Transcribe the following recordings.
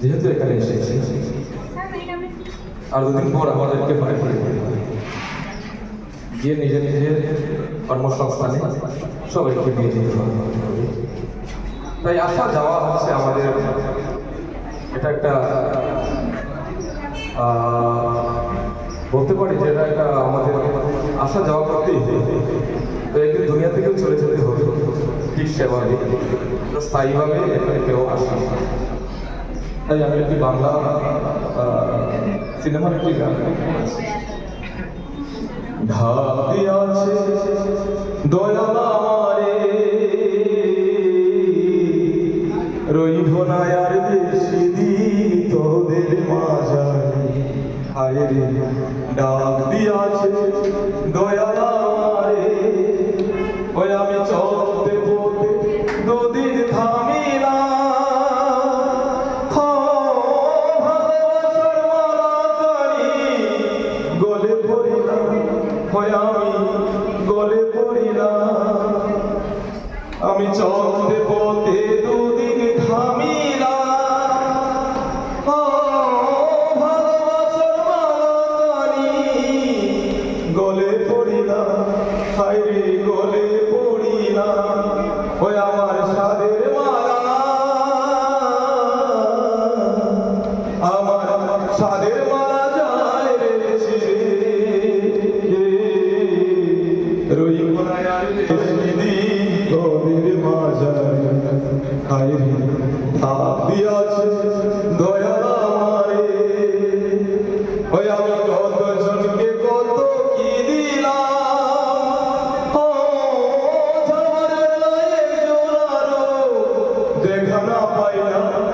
যেহেতু এখানে এসেছি, আর দুদিন পর আমাদেরকে গিয়ে নিজের নিজের কর্মসংস্থানে সবাইকে নিয়ে যেতে হবে। তাই আসা যাওয়া হচ্ছে আমাদের, এটা একটা বলতে পারি যে এটা একটা আমাদের আসা যাওয়া করতেই হবে তো একদিন দুনিয়া থেকেও চলে যেতে হবে ঠিক সেভাবে স্থায়ীভাবে কেউ আসে তাই আমি একটি বাংলা সিনেমার একটি গান ঢাকতে আছে দয়াল আমারে। রইব না আর বেশি তোদের মাঝারে। ডাক দিয়াছে দয়াল হয় আমি গলে পড়িলাম। আমি চলতে পথে দুদিন থামিলাম। ভালোবাসার মালাকারি গলে পড়িলাম। হায় রে, গলে পড়িলাম। ওই দেখা না পাইলাম। আমি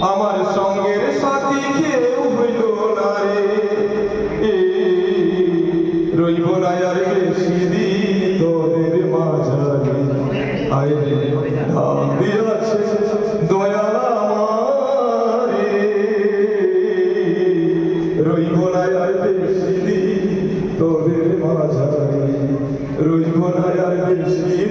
আমার সঙ্গের সাথী কেউ হইল না রে। রইব না আর বেশি দিন তোদের মাঝারে। আয় ধাম রইব না আর বেশি দিন তোদের মাঝারে। রইব না আর বেশি